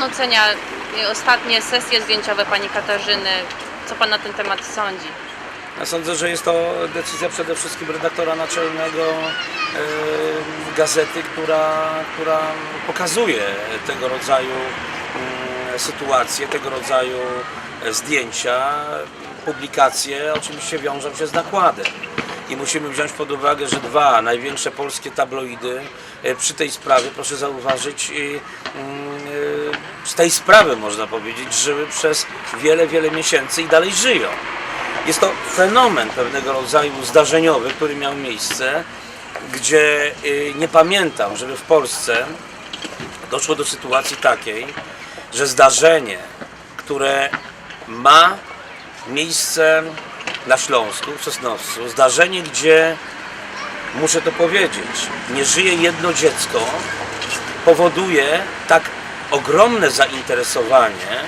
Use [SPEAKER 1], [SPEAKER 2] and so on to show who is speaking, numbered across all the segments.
[SPEAKER 1] pan ocenia y, ostatnie sesje zdjęciowe pani Katarzyny? Co pan na ten temat sądzi?
[SPEAKER 2] Ja sądzę, że jest to decyzja przede wszystkim redaktora naczelnego e, gazety, która, która pokazuje tego rodzaju mm, sytuacje, tego rodzaju e, zdjęcia. Publikacje oczywiście wiążą się z nakładem. I musimy wziąć pod uwagę, że dwa największe polskie tabloidy e, przy tej sprawie, proszę zauważyć, mm, tej sprawy można powiedzieć, żyły przez wiele, wiele miesięcy i dalej żyją. Jest to fenomen pewnego rodzaju zdarzeniowy, który miał miejsce, gdzie y, nie pamiętam, żeby w Polsce doszło do sytuacji takiej, że zdarzenie, które ma miejsce na Śląsku, w Sosnowcu, zdarzenie, gdzie, muszę to powiedzieć, nie żyje jedno dziecko, powoduje tak ogromne zainteresowanie,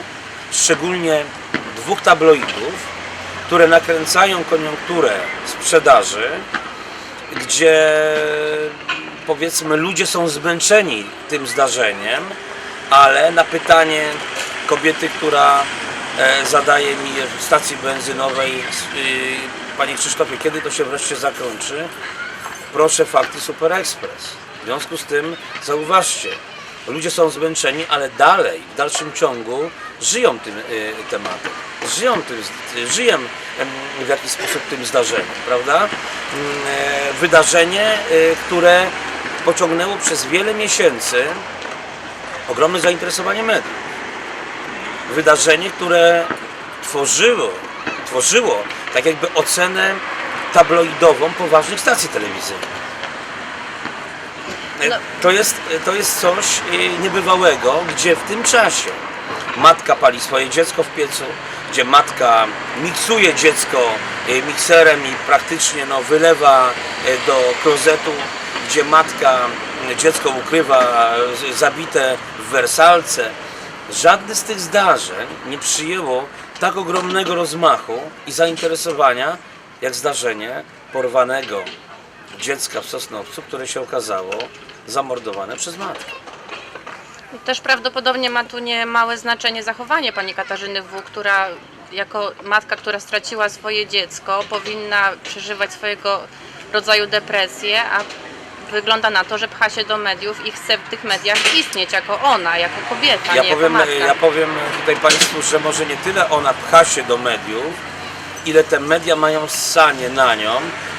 [SPEAKER 2] szczególnie dwóch tabloidów, które nakręcają koniunkturę sprzedaży, gdzie powiedzmy ludzie są zmęczeni tym zdarzeniem, ale na pytanie kobiety, która e, zadaje mi w stacji benzynowej, y, Panie Krzysztofie, kiedy to się wreszcie zakończy? Proszę fakty Super Express. W związku z tym zauważcie, ludzie są zmęczeni, ale dalej, w dalszym ciągu żyją tym y, tematem. Żyją tym, żyją w jakiś sposób tym zdarzeniem, prawda? Mm, e, Wydarzenie, y, które pociągnęło przez wiele miesięcy ogromne zainteresowanie mediów. Wydarzenie, które tworzyło, tworzyło tak jakby ocenę tabloidową poważnych stacji telewizyjnych. To jest, to jest coś y, niebywałego, gdzie w tym czasie matka pali swoje dziecko w piecu, gdzie matka miksuje dziecko y, mikserem i praktycznie no, wylewa y, do klozetu, gdzie matka dziecko ukrywa zabite w wersalce. Żadne z tych zdarzeń nie przyjęło tak ogromnego rozmachu i zainteresowania, jak zdarzenie porwanego dziecka w Sosnowcu, które się okazało zamordowane przez matkę.
[SPEAKER 1] Też prawdopodobnie ma tu niemałe znaczenie zachowanie pani Katarzyny W., która jako matka, która straciła swoje dziecko, powinna przeżywać swojego rodzaju depresję, a wygląda na to, że pcha się do mediów i chce w tych mediach istnieć jako ona, jako kobieta,
[SPEAKER 2] Ja
[SPEAKER 1] nie
[SPEAKER 2] powiem,
[SPEAKER 1] jako matka.
[SPEAKER 2] ja powiem tutaj Państwu, że może nie tyle ona pcha się do mediów, ile te media mają ssanie na nią,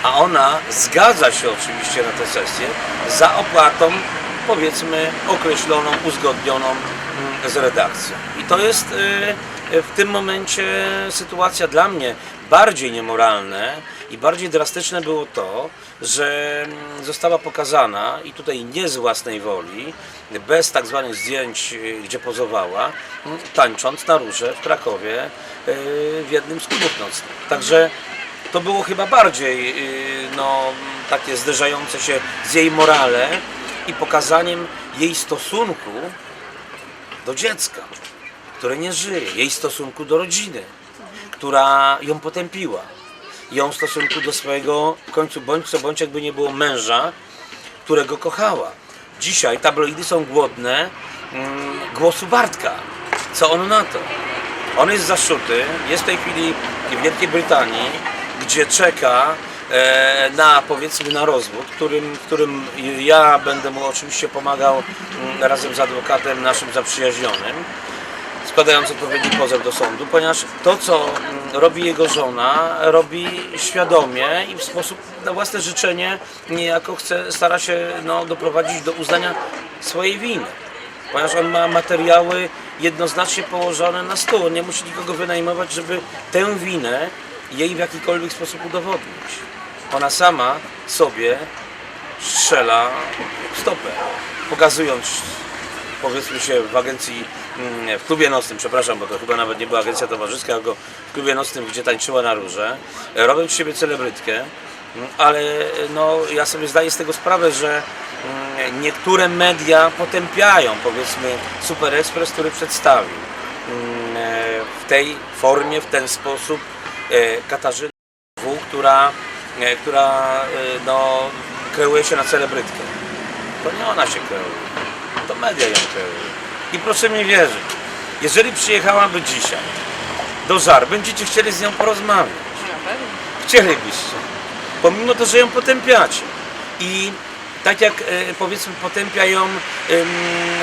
[SPEAKER 2] a ona zgadza się oczywiście na tę sesję za opłatą powiedzmy określoną, uzgodnioną mm, z redakcją. I to jest y, y, w tym momencie sytuacja dla mnie bardziej niemoralne i bardziej drastyczne było to, że mm, została pokazana i tutaj nie z własnej woli, bez tak zwanych zdjęć, y, gdzie pozowała, mm, tańcząc na róże w Krakowie y, w jednym z klubów nocnych. Także to było chyba bardziej y, no, takie zderzające się z jej morale i pokazaniem jej stosunku do dziecka, które nie żyje, jej stosunku do rodziny, która ją potępiła, ją w stosunku do swojego w końcu bądź co bądź jakby nie było męża, którego kochała. Dzisiaj tabloidy są głodne mm, głosu Bartka. Co on na to? On jest zaszuty, jest w tej chwili w Wielkiej Brytanii, gdzie czeka e, na powiedzmy na rozwód, którym, którym ja będę mu oczywiście pomagał mm, razem z adwokatem naszym zaprzyjaźnionym składając odpowiedni pozew do sądu, ponieważ to, co mm, robi jego żona, robi świadomie i w sposób na własne życzenie niejako chce, stara się no, doprowadzić do uznania swojej winy. Ponieważ on ma materiały jednoznacznie położone na stół, on nie musi nikogo wynajmować, żeby tę winę jej w jakikolwiek sposób udowodnić. Ona sama sobie strzela w stopę, pokazując powiedzmy się w agencji, mm, w klubie nocnym, przepraszam, bo to chyba nawet nie była agencja towarzyska, tylko w klubie nocnym, gdzie tańczyła na róże, e, robiąc siebie celebrytkę, mm, ale no, ja sobie zdaję z tego sprawę, że mm, niektóre media potępiają powiedzmy Super Express, który przedstawił e, w tej formie, w ten sposób e, Katarzynę W, która, e, która e, no, kreuje się na celebrytkę. To nie ona się kreuje media ją kreują. I proszę mi wierzyć, jeżeli przyjechałaby dzisiaj do żar, będziecie chcieli z nią porozmawiać. Chcielibyście. Pomimo to, że ją potępiacie. I tak jak e, powiedzmy potępia ją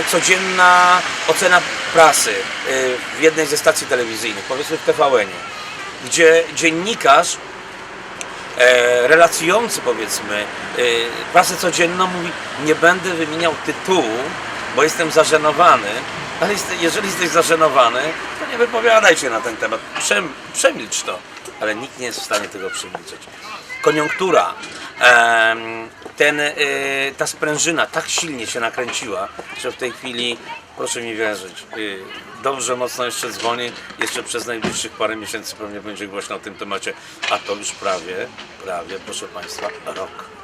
[SPEAKER 2] codzienna ocena prasy e, w jednej ze stacji telewizyjnych, powiedzmy w TVN-ie, gdzie dziennikarz e, relacjujący powiedzmy prasę codzienną mówi nie będę wymieniał tytułu, bo jestem zażenowany, ale jeżeli jesteś zażenowany, to nie wypowiadaj się na ten temat, Przem, przemilcz to, ale nikt nie jest w stanie tego przemilczeć. Koniunktura, ten, e, ta sprężyna tak silnie się nakręciła, że w tej chwili, proszę mi wierzyć, e, dobrze mocno jeszcze dzwoni, jeszcze przez najbliższych parę miesięcy pewnie będzie głośno o tym temacie, a to już prawie, prawie, proszę Państwa, rok.